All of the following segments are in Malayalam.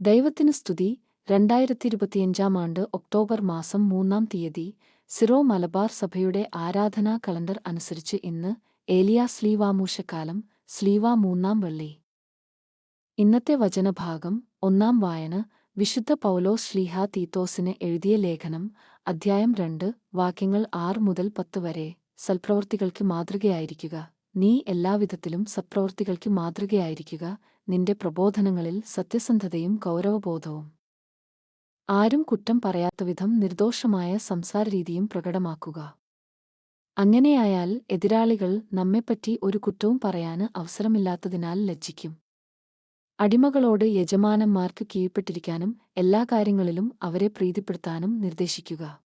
ദൈവത്തിന് സ്തുതി. രണ്ടായിരത്തി ഇരുപത്തിയഞ്ചാം ആണ്ട് ഒക്ടോബർ മാസം മൂന്നാം തീയതി സിറോ മലബാർ സഭയുടെ ആരാധനാ കലണ്ടർ അനുസരിച്ച് ഇന്ന് ഏലിയ സ്ലീവാമൂശക്കാലം സ്ലീവാ മൂന്നാം വെള്ളി. ഇന്നത്തെ വചനഭാഗം ഒന്നാം വായന വിശുദ്ധ പൗലോസ് ശ്ലീഹ തീത്തോസിന് എഴുതിയ ലേഖനം അധ്യായം രണ്ട് വാക്യങ്ങൾ ആറ് മുതൽ പത്ത് വരെ. സൽപ്രവൃത്തികൾക്ക് മാതൃകയായിരിക്കുക. നീ എല്ലാവിധത്തിലും സത്പ്രവൃത്തികൾക്ക് മാതൃകയായിരിക്കുക നിന്റെ പ്രബോധനങ്ങളിൽ സത്യസന്ധതയും ഗൗരവബോധവും. ആരും കുറ്റം പറയാത്തവിധം നിർദോഷമായ സംസാരരീതിയും പ്രകടമാക്കുക. അങ്ങനെയായാൽ എതിരാളികൾ നമ്മെപ്പറ്റി ഒരു കുറ്റവും പറയാന് അവസരമില്ലാത്തതിനാൽ ലജ്ജിക്കും. അടിമകളോട് യജമാനന്മാർക്ക് കീഴ്പ്പെട്ടിരിക്കാനും എല്ലാ കാര്യങ്ങളിലും അവരെ പ്രീതിപ്പെടുത്താനും നിർദ്ദേശിക്കുക.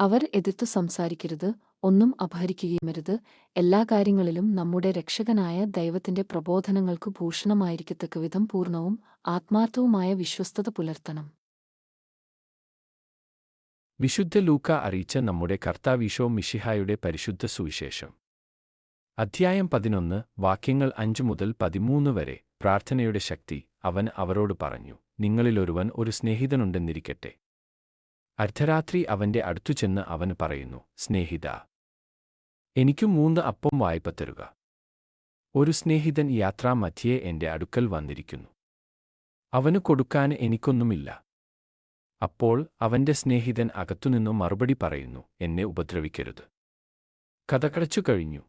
അവർ എതിർത്തു സംസാരിക്കരുത് ഒന്നും അപഹരിക്കുകയുമരുത് എല്ലാ കാര്യങ്ങളിലും നമ്മുടെ രക്ഷകനായ ദൈവത്തിന്റെ പ്രബോധനങ്ങൾക്കു ഭൂഷണമായിരിക്കത്തക്കവിധം പൂർണവും ആത്മാർത്ഥവുമായ വിശ്വസ്തത പുലർത്തണം. വിശുദ്ധ ലൂക്ക അറിയിച്ച നമ്മുടെ കർത്താവീശോ മിഷിഹായുടെ പരിശുദ്ധ സുവിശേഷം. അധ്യായം പതിനൊന്ന് വാക്യങ്ങൾ അഞ്ചു മുതൽ പതിമൂന്ന് വരെ പ്രാർത്ഥനയുടെ ശക്തി അവൻ അവരോട് പറഞ്ഞു നിങ്ങളിലൊരുവൻ ഒരു സ്നേഹിതനുണ്ടെന്നിരിക്കട്ടെ. അർദ്ധരാത്രി അവന്റെ അടുത്തു ചെന്ന് അവന് പറയുന്നു സ്നേഹിത എനിക്കു മൂന്ന് അപ്പം വായ്പ തരുക. ഒരു സ്നേഹിതൻ യാത്രാമധ്യേ എന്റെ അടുക്കൽ വന്നിരിക്കുന്നു. അവന് കൊടുക്കാൻ എനിക്കൊന്നുമില്ല. അപ്പോൾ അവന്റെ സ്നേഹിതൻ അകത്തുനിന്നു മറുപടി പറയുന്നു എന്നെ ഉപദ്രവിക്കരുത്. കഥകടച്ചു കഴിഞ്ഞു.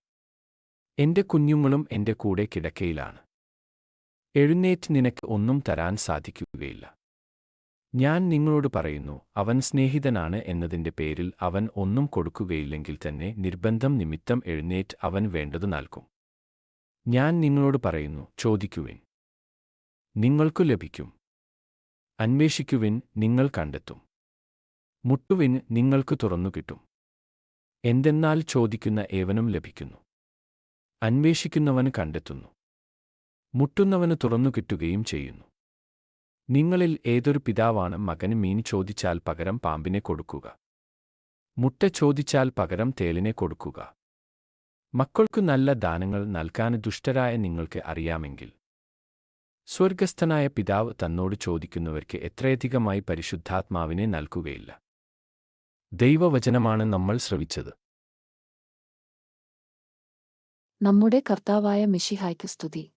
എന്റെ കുഞ്ഞുങ്ങളും എന്റെ കൂടെ കിടക്കയിലാണ്. എഴുന്നേറ്റ് നിനക്ക് ഒന്നും തരാൻ സാധിക്കുകയില്ല. ഞാൻ നിങ്ങളോട് പറയുന്നു അവൻ സ്നേഹിതനാണ് എന്നതിന്റെ പേരിൽ അവൻ ഒന്നും കൊടുക്കുകയില്ലെങ്കിൽ തന്നെ നിർബന്ധം നിമിത്തം എഴുന്നേറ്റ് അവൻ വേണ്ടത് നൽകും. ഞാൻ നിങ്ങളോട് പറയുന്നു ചോദിക്കുവിൻ. നിങ്ങൾക്കു ലഭിക്കും. അന്വേഷിക്കുവിൻ നിങ്ങൾ കണ്ടെത്തും. മുട്ടുവിൻ നിങ്ങൾക്ക് തുറന്നുകിട്ടും എന്തെന്നാൽ ചോദിക്കുന്ന ഏവനും ലഭിക്കുന്നു. അന്വേഷിക്കുന്നവന് കണ്ടെത്തുന്നു. മുട്ടുന്നവന് തുറന്നുകിട്ടുകയും ചെയ്യുന്നു. നിങ്ങളിൽ ഏതൊരു പിതാവാണ് മകന് മീൻ ചോദിച്ചാൽ പകരം പാമ്പിനെ കൊടുക്കുക. മുട്ട ചോദിച്ചാൽ പകരം തേലിനെ കൊടുക്കുക. മക്കൾക്കു നല്ല ദാനങ്ങൾ നൽകാൻ ദുഷ്ടരായ നിങ്ങൾക്ക് അറിയാമെങ്കിൽ. സ്വർഗസ്ഥനായ പിതാവ് തന്നോട് ചോദിക്കുന്നവർക്ക് എത്രയധികമായി പരിശുദ്ധാത്മാവിനെ നൽകുകയില്ല. ദൈവവചനമാണ് നമ്മൾ ശ്രവിച്ചത്. നമ്മുടെ കർത്താവായ മിഷിഹായ്ക്ക് സ്തുതി.